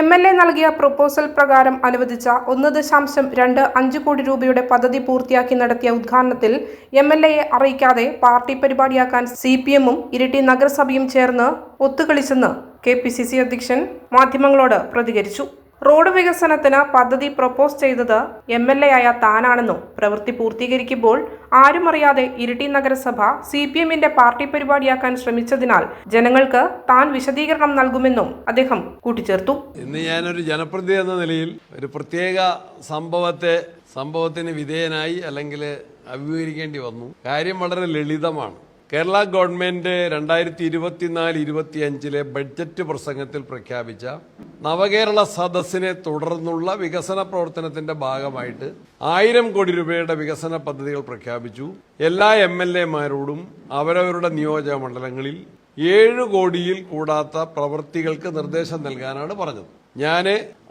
M L A നൽകിയ proposal പ്രകാരം അനുവദിച്ച ഒന്ന് ദശാംശം രണ്ട് അഞ്ച് കോടി രൂപയുടെ പദ്ധതി പൂർത്തിയാക്കി നടത്തിയ ഉദ്ഘാടനത്തിൽ എം എൽ എയെ അറിയിക്കാതെ പാർട്ടി പരിപാടിയാക്കാൻ സി പി എമ്മും ഇരിട്ടി നഗരസഭയും ചേർന്ന് ഒത്തുകളിച്ചെന്ന് കെ പി സി സി അധ്യക്ഷൻ മാധ്യമങ്ങളോട് പ്രതികരിച്ചു. റോഡ് വികസനത്തിന് പദ്ധതി പ്രൊപ്പോസ് ചെയ്തത് എം എൽ എ ആയ താനാണെന്നും പ്രവൃത്തി പൂർത്തീകരിക്കുമ്പോൾ ആരും അറിയാതെ ഇരിട്ടി നഗരസഭ സി പി എമ്മിന്റെ പാർട്ടി പരിപാടിയാക്കാൻ ശ്രമിച്ചതിനാൽ ജനങ്ങൾക്ക് താൻ വിശദീകരണം നൽകുമെന്നും അദ്ദേഹം കൂട്ടിച്ചേർത്തു. ഇന്ന് ഞാനൊരു ജനപ്രതി എന്ന നിലയിൽ ഒരു പ്രത്യേക സംഭവത്തെ സംഭവത്തിന് വിധേയനായി അല്ലെങ്കിൽ അഭിമുഖീകരിക്കേണ്ടി വന്നു. കാര്യം വളരെ ലളിതമാണ്. കേരള ഗവൺമെന്റ് രണ്ടായിരത്തി ഇരുപത്തിനാല് ഇരുപത്തിയഞ്ചിലെ ബഡ്ജറ്റ് പ്രസംഗത്തിൽ പ്രഖ്യാപിച്ച നവകേരള സദസ്സിനെ തുടർന്നുള്ള വികസന പ്രവർത്തനത്തിന്റെ ഭാഗമായിട്ട് ആയിരം കോടി രൂപയുടെ വികസന പദ്ധതികൾ പ്രഖ്യാപിച്ചു. എല്ലാ എം എൽ എമാരോടും അവരവരുടെ നിയോജക മണ്ഡലങ്ങളിൽ ഏഴ് കോടിയിൽ കൂടാത്ത പ്രവൃത്തികൾക്ക് നിർദ്ദേശം നൽകാനാണ് പറഞ്ഞത്. ഞാൻ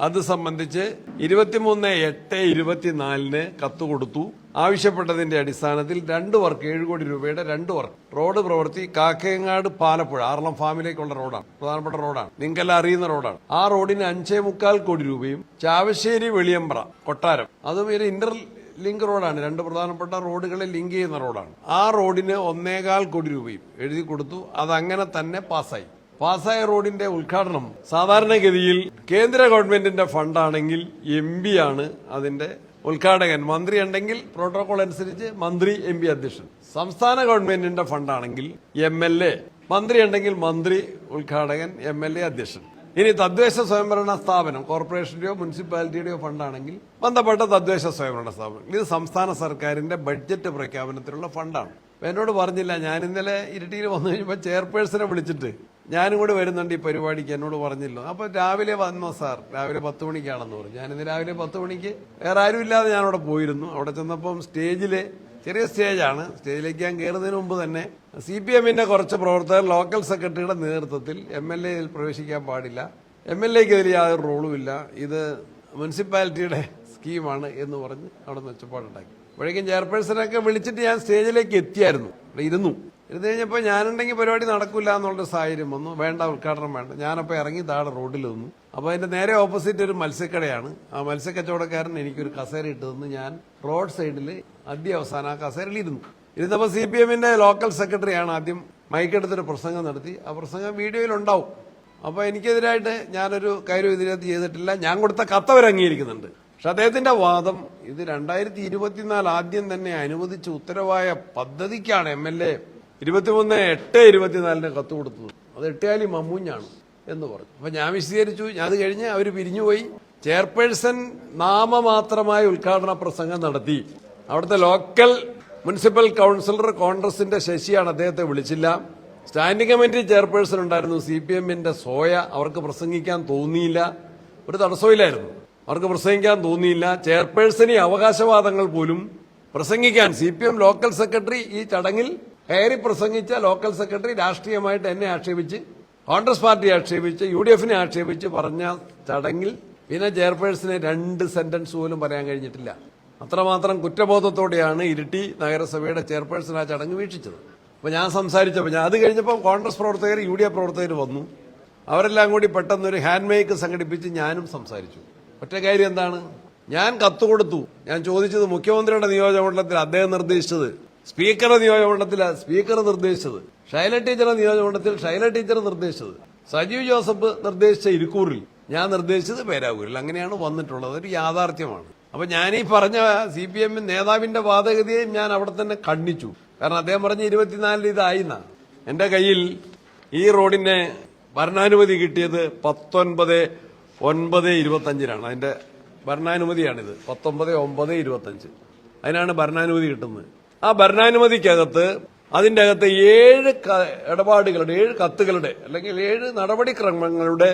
അത് സംബന്ധിച്ച് ഇരുപത്തിമൂന്ന് എട്ട് ഇരുപത്തിനാലിന് കത്ത് കൊടുത്തു. ആവശ്യപ്പെട്ടതിന്റെ അടിസ്ഥാനത്തിൽ രണ്ട് വർക്ക് ഏഴ് കോടി രൂപയുടെ രണ്ട് വർക്ക്. റോഡ് പ്രവൃത്തി കാക്കയങ്ങാട് പാലപ്പുഴ ആറളം ഫാമിലേക്കുള്ള റോഡാണ് പ്രധാനപ്പെട്ട റോഡാണ്. നിങ്ങൾക്കെല്ലാം അറിയുന്ന റോഡാണ്. ആ റോഡിന് അഞ്ചേ മുക്കാൽ കോടി രൂപയും ചാവശ്ശേരി വെളിയമ്പ്ര കൊട്ടാരം. അതും ഒരു ഇന്റർ ലിങ്ക് റോഡാണ് രണ്ട് പ്രധാനപ്പെട്ട റോഡുകളെ ലിങ്ക് ചെയ്യുന്ന റോഡാണ്. ആ റോഡിന് ഒന്നേകാൽ കോടി രൂപയും എഴുതി കൊടുത്തു. അതങ്ങനെ തന്നെ പാസ്സായി. പാസായ റോഡിന്റെ ഉദ്ഘാടനം സാധാരണഗതിയിൽ കേന്ദ്ര ഗവൺമെന്റിന്റെ ഫണ്ടാണെങ്കിൽ എം ആണ് അതിന്റെ ഉദ്ഘാടകൻ മന്ത്രി ഉണ്ടെങ്കിൽ പ്രോട്ടോകോൾ അനുസരിച്ച് മന്ത്രി എം പി അധ്യക്ഷൻ. സംസ്ഥാന ഗവൺമെന്റിന്റെ ഫണ്ടാണെങ്കിൽ എം എൽ എ മന്ത്രി ഉണ്ടെങ്കിൽ മന്ത്രി ഉദ്ഘാടകൻ എം എൽ എ അധ്യക്ഷൻ. ഇനി തദ്ദേശ സ്വയംഭരണ സ്ഥാപനം കോർപ്പറേഷന്റെയോ മുനിസിപ്പാലിറ്റിയുടെയോ ഫണ്ടാണെങ്കിൽ ബന്ധപ്പെട്ട തദ്ദേശ സ്വയംഭരണ സ്ഥാപനം. ഇത് സംസ്ഥാന സർക്കാരിന്റെ ബഡ്ജറ്റ് പ്രഖ്യാപനത്തിലുള്ള ഫണ്ടാണ് എന്നോട് പറഞ്ഞില്ല ഞാൻ ഇന്നലെ ഇരിട്ടിയിൽ വന്നു കഴിഞ്ഞപ്പോൾ ചെയർപേഴ്സണെ വിളിച്ചിട്ട് ഞാനും കൂടെ വരുന്നുണ്ട് ഈ പരിപാടിക്ക് എന്നോട് പറഞ്ഞില്ല. അപ്പൊ രാവിലെ വന്നോ സാർ? രാവിലെ പത്ത് മണിക്കാണെന്ന് പറഞ്ഞു. ഞാനിന്ന് രാവിലെ പത്ത് മണിക്ക് വേറെ ആരും ഇല്ലാതെ ഞാൻ അവിടെ പോയിരുന്നു. അവിടെ ചെന്നപ്പം സ്റ്റേജിൽ ചെറിയ സ്റ്റേജാണ്. സ്റ്റേജിലേക്ക് ഞാൻ കയറുന്നതിന് മുമ്പ് തന്നെ സി പി എമ്മിന്റെ കുറച്ച് പ്രവർത്തകർ ലോക്കൽ സെക്രട്ടറിയുടെ നേതൃത്വത്തിൽ എം എൽ എയിൽ പ്രവേശിക്കാൻ പാടില്ല. എം എൽ എക്ക് ഇതിൽ യാതൊരു റോളുമില്ല ഇത് മുനിസിപ്പാലിറ്റിയുടെ സ്കീമാണ് എന്ന് പറഞ്ഞ് അവിടെ നിന്ന് ഒച്ചപ്പാടുണ്ടാക്കി അപ്പോഴേക്കും ചെയർപേഴ്സണൊക്കെ വിളിച്ചിട്ട് ഞാൻ സ്റ്റേജിലേക്ക് എത്തിയായിരുന്നു. അവിടെ ഇരുന്നു. ഇരുന്ന് കഴിഞ്ഞപ്പോൾ ഞാനുണ്ടെങ്കിൽ പരിപാടി നടക്കില്ല എന്നുള്ളൊരു സാഹചര്യം വന്നു. വേണ്ട ഉദ്ഘാടനം വേണ്ട. ഞാനപ്പോൾ ഇറങ്ങി താഴെ റോഡിൽ വന്നു അപ്പോൾ അതിന്റെ നേരെ ഓപ്പോസിറ്റ് ഒരു മത്സ്യക്കടയാണ്. ആ മത്സ്യക്കച്ചവടക്കാരൻ എനിക്കൊരു കസേര ഇട്ട് തന്നു. ഞാൻ റോഡ് സൈഡിൽ അവസാനം ആ കസേരയിൽ ഇരുന്നു. ഇരുന്നപ്പോൾ സി പി എമ്മിന്റെ ലോക്കൽ സെക്രട്ടറിയാണ് ആദ്യം മൈക്കെടുത്തൊരു പ്രസംഗം നടത്തി. ആ പ്രസംഗം വീഡിയോയിലുണ്ടാവും അപ്പോൾ എനിക്കെതിരായിട്ട് ഞാനൊരു കാര്യം ഇതിനകത്ത് ചെയ്തിട്ടില്ല. ഞാൻ കൊടുത്ത കത്തവർ അംഗീകരിക്കുന്നുണ്ട്. പക്ഷെ അദ്ദേഹത്തിന്റെ വാദം ഇത് രണ്ടായിരത്തി ഇരുപത്തിനാല് ആദ്യം തന്നെ അനുവദിച്ച ഉത്തരവായ പദ്ധതിക്കാണ് എം എൽ എ ഇരുപത്തിമൂന്ന് എട്ട് ഇരുപത്തിനാലിന് കത്ത് കൊടുത്തത്. അത് എട്ടുകാലി മമ്മൂഞ്ഞാണ് എന്ന് പറഞ്ഞു. അപ്പൊ ഞാൻ വിശദീകരിച്ചു. ഞാൻ അത് കഴിഞ്ഞ് അവർ പിരിഞ്ഞുപോയി. ചെയർപേഴ്സൺ നാമമാത്രമായ ഉദ്ഘാടന പ്രസംഗം നടത്തി. അവിടുത്തെ ലോക്കൽ മുനിസിപ്പൽ കൗൺസിലർ കോൺഗ്രസിന്റെ ശശിയാണ് അദ്ദേഹത്തെ വിളിച്ചില്ല. സ്റ്റാൻഡിംഗ് കമ്മിറ്റി ചെയർപേഴ്സൺ ഉണ്ടായിരുന്നു. സി പി എമ്മിന്റെ സോയ അവർക്ക് പ്രസംഗിക്കാൻ തോന്നിയില്ല. ഒരു തടസ്സമില്ലായിരുന്നു. അവർക്ക് പ്രസംഗിക്കാൻ തോന്നിയില്ല. ചെയർപേഴ്സണി അവകാശവാദങ്ങൾ പോലും പ്രസംഗിക്കാൻ സി ലോക്കൽ സെക്രട്ടറി ഈ ചടങ്ങിൽ കയറി പ്രസംഗിച്ച ലോക്കൽ സെക്രട്ടറി രാഷ്ട്രീയമായിട്ട് എന്നെ ആക്ഷേപിച്ച് കോൺഗ്രസ് പാർട്ടി ആക്ഷേപിച്ച് യു ഡി എഫിനെ ആക്ഷേപിച്ച് പറഞ്ഞ ചടങ്ങിൽ പിന്നെ ചെയർപേഴ്സിനെ രണ്ട് സെന്റൻസ് പോലും പറയാൻ കഴിഞ്ഞിട്ടില്ല. അത്രമാത്രം കുറ്റബോധത്തോടെയാണ് ഇരിട്ടി നഗരസഭയുടെ ചെയർപേഴ്സൺ ആ ചടങ്ങ് വീക്ഷിച്ചത്. അപ്പോൾ ഞാൻ സംസാരിച്ചപ്പോൾ ഞാൻ അത് കഴിഞ്ഞപ്പോൾ കോൺഗ്രസ് പ്രവർത്തകർ യു ഡി എഫ് പ്രവർത്തകർ വന്നു. അവരെല്ലാം കൂടി പെട്ടെന്നൊരു ഹാൻഡ് മേക്ക് സംഘടിപ്പിച്ച് ഞാനും സംസാരിച്ചു. ഒറ്റ കാര്യം എന്താണ്? ഞാൻ കത്ത് കൊടുത്തു. ഞാൻ ചോദിച്ചത് മുഖ്യമന്ത്രിയുടെ നിയോജകമണ്ഡലത്തിൽ അദ്ദേഹം നിർദ്ദേശിച്ചത് സ്പീക്കറുടെ നിയോജകമണ്ഡലത്തിൽ സ്പീക്കർ നിർദ്ദേശിച്ചത്. ഷൈല ടീച്ചറുടെ നിയോജകമണ്ഡലത്തിൽ ഷൈല ടീച്ചർ നിർദ്ദേശിച്ചത്. സജീവ് ജോസഫ് നിർദ്ദേശിച്ച ഇരിക്കൂറിൽ ഞാൻ നിർദ്ദേശിച്ചത് പേരാവൂരിൽ. അങ്ങനെയാണ് വന്നിട്ടുള്ളത്. ഒരു യാഥാർത്ഥ്യമാണ്. അപ്പൊ ഞാനീ പറഞ്ഞ സി പി എം നേതാവിന്റെ വാദഗതിയെയും ഞാൻ അവിടെ തന്നെ കണ്ണിച്ചു കാരണം അദ്ദേഹം പറഞ്ഞ ഇരുപത്തിനാലിൽ ഇതായിന്ന എന്റെ കയ്യിൽ ഈ റോഡിന് ഭരണാനുമതി കിട്ടിയത് പത്തൊൻപത് ഒൻപത് ഇരുപത്തഞ്ചിനാണ്. അതിന്റെ ഭരണാനുമതിയാണിത്. പത്തൊമ്പത് ഒമ്പത് ഇരുപത്തഞ്ച്. അതിനാണ് ഭരണാനുമതി കിട്ടുന്നത്. ആ ഭരണാനുമതിക്കകത്ത് അതിന്റെ അകത്ത് ഏഴ് ഇടപാടുകളുടെ ഏഴ് കത്തുകളുടെ അല്ലെങ്കിൽ ഏഴ് നടപടിക്രമങ്ങളുടെ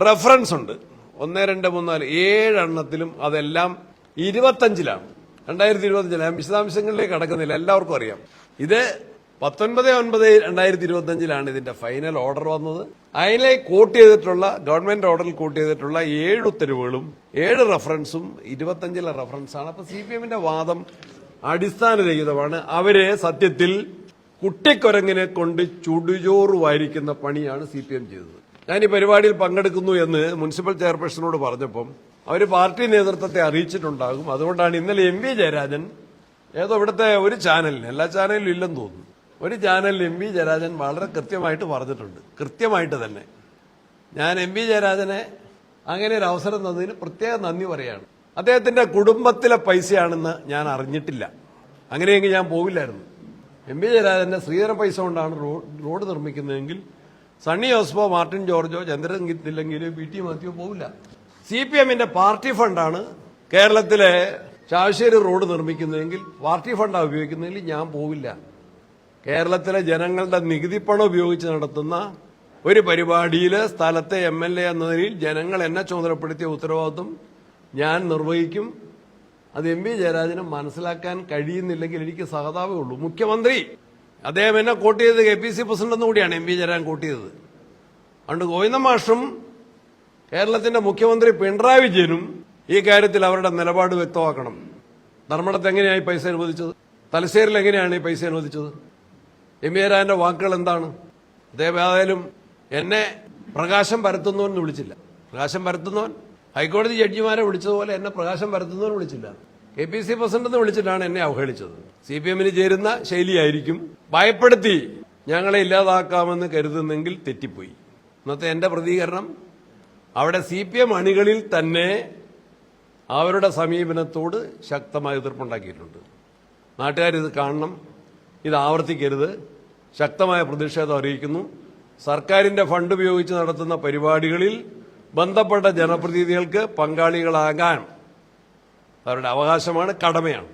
റെഫറൻസ് ഉണ്ട്. ഒന്ന് രണ്ട് മൂന്ന് നാല് ഏഴെണ്ണത്തിലും അതെല്ലാം ഇരുപത്തഞ്ചിലാണ്. രണ്ടായിരത്തി ഇരുപത്തഞ്ചിലാണ് ഞാൻ വിശദാംശങ്ങളിലേക്ക് കടക്കുന്നില്ല. എല്ലാവർക്കും അറിയാം. ഇത് പത്തൊൻപത് ഒൻപത് രണ്ടായിരത്തി ഇരുപത്തഞ്ചിലാണ് ഇതിന്റെ ഫൈനൽ ഓർഡർ വന്നത്. അതിലെ കോട്ട് ചെയ്തിട്ടുള്ള ഗവൺമെന്റ് ഓർഡറിൽ കോട്ട് ചെയ്തിട്ടുള്ള ഏഴ് ഉത്തരവുകളും ഏഴ് റെഫറൻസും ഇരുപത്തഞ്ചിലെ റെഫറൻസാണ് അപ്പൊ സി പി എമ്മിന്റെ വാദം അടിസ്ഥാനരഹിതമാണ്. അവരെ സത്യത്തിൽ കുട്ടിക്കൊരങ്ങിനെ കൊണ്ട് ചുടുചോറ് വാരിക്കുന്ന പണിയാണ് സി പി എം ചെയ്തത്. ഞാൻ ഈ പരിപാടിയിൽ പങ്കെടുക്കുന്നു എന്ന് മുനിസിപ്പൽ ചെയർപേഴ്സണോട് പറഞ്ഞപ്പം അവർ പാർട്ടി നേതൃത്വത്തെ അറിയിച്ചിട്ടുണ്ടാകും. അതുകൊണ്ടാണ് ഇന്നലെ എം വി ജയരാജൻ ഏതോ ഇവിടുത്തെ ഒരു ചാനലിന് എല്ലാ ചാനലിലും ഇല്ലെന്ന് തോന്നുന്നു. ഒരു ചാനലിൽ എം വി ജയരാജൻ വളരെ കൃത്യമായിട്ട് പറഞ്ഞിട്ടുണ്ട്. കൃത്യമായിട്ട് തന്നെ. ഞാൻ എം വി ജയരാജനെ അങ്ങനെ ഒരു അവസരം തന്നതിന് പ്രത്യേക നന്ദി പറയാണ് അദ്ദേഹത്തിന്റെ കുടുംബത്തിലെ പൈസയാണെന്ന് ഞാൻ അറിഞ്ഞിട്ടില്ല. അങ്ങനെയെങ്കിൽ ഞാൻ പോവില്ലായിരുന്നു. എം പി ജയരാജന്റെ ശ്രീധര പൈസ കൊണ്ടാണ് റോഡ് നിർമ്മിക്കുന്നതെങ്കിൽ സണ്ണി ജോസഫോ മാർട്ടിൻ ജോർജോ ചന്ദ്രൻ തില്ലെങ്കിൽ പി ടി മാത്യോ പോകില്ല സി പി എമ്മിന്റെ പാർട്ടി ഫണ്ടാണ് കേരളത്തിലെ ചാവശ്ശേരി റോഡ് നിർമ്മിക്കുന്നതെങ്കിൽ പാർട്ടി ഫണ്ടാണ് ഉപയോഗിക്കുന്നതെങ്കിൽ ഞാൻ പോവില്ല. കേരളത്തിലെ ജനങ്ങളുടെ നികുതി പണം ഉപയോഗിച്ച് നടത്തുന്ന ഒരു പരിപാടിയിൽ സ്ഥലത്തെ എം എൽ എ എന്ന നിലയിൽ ജനങ്ങൾ എന്നെ ചുമതലപ്പെടുത്തിയ ഉത്തരവാദിത്വം ഞാൻ നിർവഹിക്കും. അത് എം വി ജയരാജന് മനസ്സിലാക്കാൻ കഴിയുന്നില്ലെങ്കിൽ എനിക്ക് സഹതാപേ ഉള്ളൂ. മുഖ്യമന്ത്രി അദ്ദേഹം എന്നെ കോട്ട് ചെയ്തത് കെ പി സി പ്രസിഡന്റ് കൂടിയാണ് എം വി ജയരാജൻ കോട്ട് ചെയ്തത്. അതുകൊണ്ട് ഗോവിന്ദ മാഷും കേരളത്തിന്റെ മുഖ്യമന്ത്രി പിണറായി വിജയനും ഈ കാര്യത്തിൽ അവരുടെ നിലപാട് വ്യക്തമാക്കണം. ധർമ്മടത്ത് എങ്ങനെയാണ് പൈസ അനുവദിച്ചത്? തലശ്ശേരിൽ എങ്ങനെയാണ് ഈ പൈസ അനുവദിച്ചത്? എം ജയരാജന്റെ വാക്കുകൾ എന്താണ്? അദ്ദേഹം ഏതായാലും എന്നെ പ്രകാശം പരത്തുന്നവൻ എന്ന് വിളിച്ചില്ല. പ്രകാശം പരത്തുന്നവൻ ഹൈക്കോടതി ജഡ്ജിമാരെ വിളിച്ചതുപോലെ എന്നെ പ്രകാശം പരത്തുന്നവൻ വിളിച്ചില്ല. കെ പി സി പ്രസിഡന്റ് വിളിച്ചിട്ടാണ് എന്നെ അവഹേളിച്ചത്. സി പി എമ്മിന് ചേരുന്ന ശൈലിയായിരിക്കും. ഭയപ്പെടുത്തി ഞങ്ങളെ ഇല്ലാതാക്കാമെന്ന് കരുതുന്നെങ്കിൽ തെറ്റിപ്പോയി. ഇന്നത്തെ എന്റെ പ്രതികരണം അവിടെ സി പി എം അണികളിൽ തന്നെ അവരുടെ സമീപനത്തോട് ശക്തമായ എതിർപ്പുണ്ടാക്കിയിട്ടുണ്ട്. നാട്ടുകാരിത് കാണണം ഇത് ആവർത്തിക്കരുത് ശക്തമായ പ്രതിഷേധം അറിയിക്കുന്നു. സർക്കാരിന്റെ ഫണ്ട് ഉപയോഗിച്ച് നടത്തുന്ന പരിപാടികളിൽ ബന്ധപ്പെട്ട ജനപ്രതിനിധികൾക്ക് പങ്കാളികളാകാൻ അവരുടെ അവകാശമാണ് കടമയാണ്.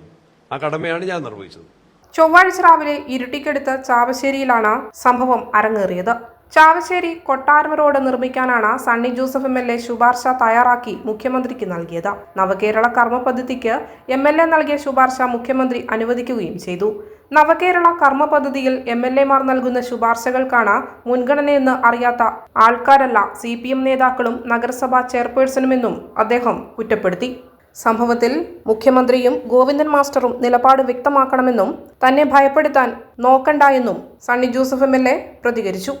ആ കടമയാണ് ഞാൻ നിർവഹിച്ചത്. ചൊവ്വാഴ്ച രാവിലെ ഇരുട്ടിക്കടുത്ത് ചാവശ്ശേരിയിലാണ് സംഭവം അരങ്ങേറിയത്. ചാവശ്ശേരി കൊട്ടാരം road നിർമ്മിക്കാനാണ് Sunny Joseph M L A ശുപാർശ തയ്യാറാക്കി മുഖ്യമന്ത്രിക്ക് നൽകിയത്. നവകേരള കർമ്മ പദ്ധതിക്ക് എം എൽ എ നൽകിയ ശുപാർശ മുഖ്യമന്ത്രി അനുവദിക്കുകയും ചെയ്തു. നവകേരള കർമ്മ പദ്ധതിയിൽ എം എൽ എമാർ നൽകുന്ന ശുപാർശകൾക്കാണ് മുൻഗണനയെന്ന് അറിയാത്ത ആൾക്കാരല്ല സി പി എം നേതാക്കളും നഗരസഭാ ചെയർപേഴ്സണുമെന്നും അദ്ദേഹം കുറ്റപ്പെടുത്തി. സംഭവത്തിൽ മുഖ്യമന്ത്രിയും ഗോവിന്ദൻ മാസ്റ്ററും നിലപാട് വ്യക്തമാക്കണമെന്നും തന്നെ ഭയപ്പെടുത്താൻ നോക്കണ്ട എന്നും സണ്ണി ജോസഫ് എം പ്രതികരിച്ചു.